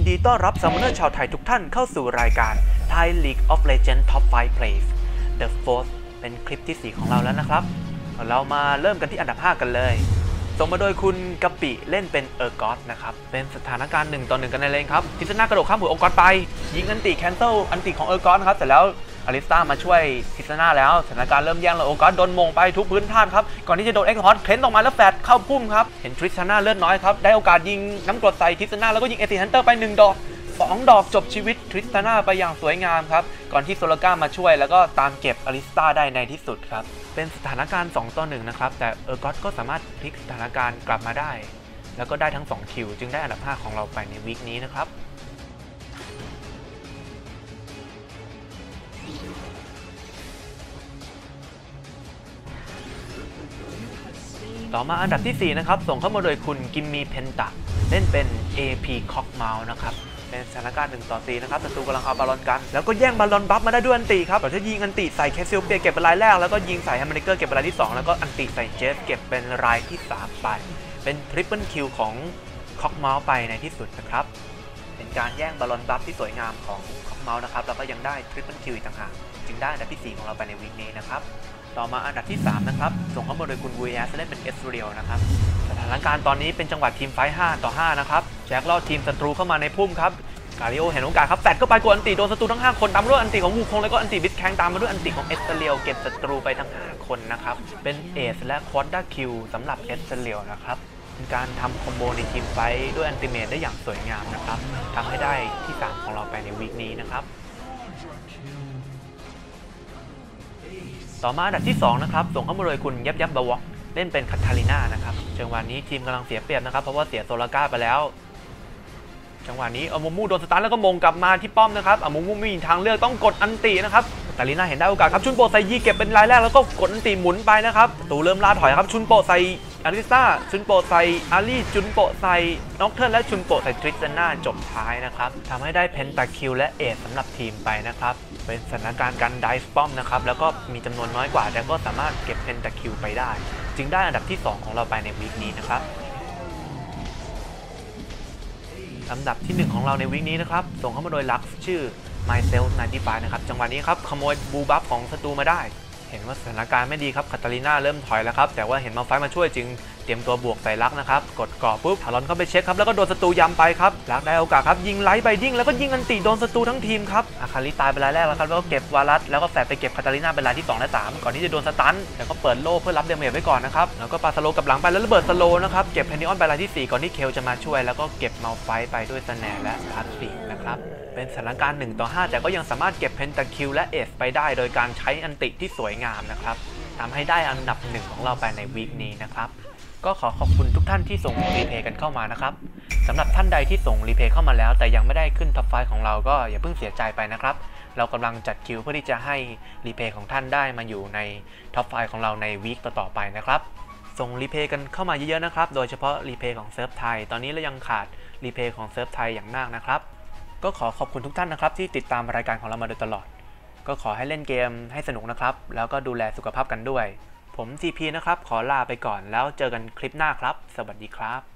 นดีต้อนรับซัมนเนอร์ชาวไทยทุกท่านเข้าสู่รายการ Thai League of Legends Top 5 Plays The Fourth เป็นคลิปที่ 4 ของเราแล้วนะครับ เรามาเริ่มกันที่อันดับ 5 กันเลย ส่งมาโดยคุณกะปิเล่นเป็นเออร์กอสนะครับ เป็นสถานการณ์1ต่อ1กันในเลนครับทิศนากระโดดข้ามหัวองค์กรไป ยิงอันติแคนเซิลอันติของเออร์กอสนะครับ เสร็จแล้ว อลิสตามาช่วยทิศนาแล้วสถานการณ์เริ่มแย่งแล้วโอกอสโดนมงไปทุกพื้นท่านครับ ก่อนที่จะโดนเอ็กซ์ฮอตเคลนออกมาแล้วแฟดเข้าพุ่มครับ เห็นทริสนาเลือดน้อยครับ ได้โอกาสยิงน้ำกรดใส่ทิศนาแล้วก็ยิงเอติฮันเตอร์ไป 1 ดอก 2 ดอกจบชีวิตทริสนาไปอย่างสวยงามครับ ก่อนที่โซลก้ามาช่วยแล้วก็ตามเก็บอลิสตาได้ในที่สุดครับ เป็นสถานการณ์2ต่อ1นะครับแต่เออร์กอสก็สามารถพลิกสถานการณ์กลับมาได้ แล้วก็ได้ทั้ง2คิวจึงได้อันดับ5ของเราไปในวีคนี้นะครับ ต่อมาอันดับที่ 4 นะครับ ส่งเข้ามาโดยคุณกิมมีเพนตะเล่นเป็น AP คอกเมาส์นะครับเป็นสถานการณ์1ต่อ4นะครับศัตรูกำลังเอาบอลกัน แล้วก็แย่งบอลลอนบัฟมาได้ด้วยอันติครับก่อนจะยิงอันติใส่แคสซิลเปียเก็บเป็นรายแรก แล้วก็ยิงใส่แฮมเบอร์เกอร์เก็บเป็นรายที่ 2 แล้วก็อันติใส่เจฟเก็บเป็นรายที่ 3 ไป เป็นทริปเปิลคิวของคอกเมาส์ไปในที่สุดนะครับ เป็นการแย่งบอลลอนบัฟที่สวยงามของคอกเมาส์นะครับ แล้วก็ยังได้ทริปเปิลคิวอีกต่างหาก จึงได้อันดับที่ 4 ของเราไปในวีคนี้นะครับ ต่อมาอันดับที่ 3 นะครับ ส่งเข้ามาโดยคุณบูยาสเล่นเป็นเอสเรียลนะครับ สถานการณ์ตอนนี้เป็นจังหวะทีมไฟ5ต่อ 5 นะครับ แจ็คล่อทีมศัตรูเข้ามาในพุ่มครับกาลิโอเห็นโอกาสครับแฟดเข้าไปกดอันติโดนศัตรูทั้ง 5 คนตามมาด้วยอันติของวูคงแล้วก็อันติบิสแคงตามมาด้วยอันติของเอสเรียลเก็บศัตรูไปทั้ง 5 คนนะครับ เป็นเอสและควอดด้าคิวสำหรับเอสเรียลนะครับการทำคอมโบในทีมไฟด้วยอันติเมตได้อย่างสวยงามนะครับทำให้ได้ที่ 3 ของเราไปในวีคนี้นะครับ ต่อมาอันดับที่2นะครับส่งเข้ามาโดยคุณยับยับบาวอกเล่นเป็นคาทาลิน่านะครับจังหวะนี้ทีมกำลังเสียเปรียบนะครับเพราะว่าเสียโซลาก้าไปแล้ว จังหวะนี้อามูมูโดนสตาร์ทแล้วก็มงกลับมาที่ป้อมนะครับอามูมูไม่มีทางเลือกต้องกดอันตินะครับ คาทาลิน่าเห็นได้โอกาสครับชุนโปไซยีเก็บเป็นรายแรกแล้วก็กดติหมุนไปนะครับตูเริ่มล่าถอยครับชุนโปไซอาริซ่าชุนโปไซอารีจุนโปไซน็อกเทิร์นและชุนโปไซทริสนาจบท้ายนะครับทำให้ได้เพนตาคิวและเอทสำหรับทีมไปนะครับเป็นสถานการณ์การไดฟ์ป้อมนะครับแล้วก็มีจำนวนน้อยกว่า แต่ก็สามารถเก็บเพนตาคิวไปได้ จึงได้อันดับที่ 2 ของเราไปในวีคนี้นะครับลำดับที่ 1 ของเราในวีคนี้นะครับส่งเข้ามาโดยลักชื่อ myself 95นะครับจังหวะนี้ครับขโมยบูบัฟของศัตรูมาได้ เห็นว่าสถานการณ์ไม่ดีครับคาตาลีน่าเริ่มถอยแล้วครับแต่ว่าเห็นมาไฟมาช่วยจึง เตรียมตัวบวกใส่ลักนะครับ กดเกาะปุ๊บทารอนเข้าไปเช็คครับ แล้วก็โดนศัตรูยำไปครับลักได้โอกาสครับ ยิงไลท์ไบดิ้งแล้วก็ยิงอันติโดนศัตรูทั้งทีมครับ อาคาริตายไปรายแรกแล้วครับ แล้วก็เก็บวารัสแล้วก็แฝดไปเก็บคาตาลีนาเป็นรายที่ 2 และ 3 ก่อนที่จะโดนสตันแต่ก็เปิดโล่เพื่อรับเดเมจไว้ก่อนนะครับ แล้วก็ปาสโลกับหลังไปแล้วระเบิดสโลนะครับ เก็บแพนิออนไปรายที่ 4 ก่อนที่เคลจะมาช่วย แล้วก็เก็บเมาไฟไปด้วยสแนและพาร์ตินะครับเป็นสถานการณ์1ต่อ5แต่ก็ยังสามารถเก็บเพนตาคิวและเอสไปได้ โดยการใช้อันติที่สวยงามนะครับ ทำให้ได้อันดับหนึ่งของเราไปในวีคนี้นะครับ ก็ขอขอบคุณทุกท่านที่ส่งรีเพย์กันเข้ามานะครับสำหรับท่านใดที่ส่งรีเพย์เข้ามาแล้ว แต่ยังไม่ได้ขึ้นท็อปไฟของเราก็อย่าเพิ่งเสียใจไปนะครับ เรากำลังจัดคิวเพื่อที่จะให้รีเพย์ของท่านได้มาอยู่ในท็อปไฟของเราในวีคต่อๆไปนะครับส่งรีเพย์กันเข้ามาเยอะๆนะครับ โดยเฉพาะรีเพย์ของเซิร์ฟไทย ตอนนี้เรายังขาดรีเพย์ของเซิร์ฟไทยอย่างมากนะครับ ก็ขอขอบคุณทุกท่านนะครับที่ติดตามรายการของเรามาโดยตลอด ก็ขอให้เล่นเกมให้สนุกนะครับ แล้วก็ดูแลสุขภาพกันด้วย ผม CP นะครับ ขอลาไปก่อนแล้วเจอกันคลิปหน้าครับ สวัสดีครับ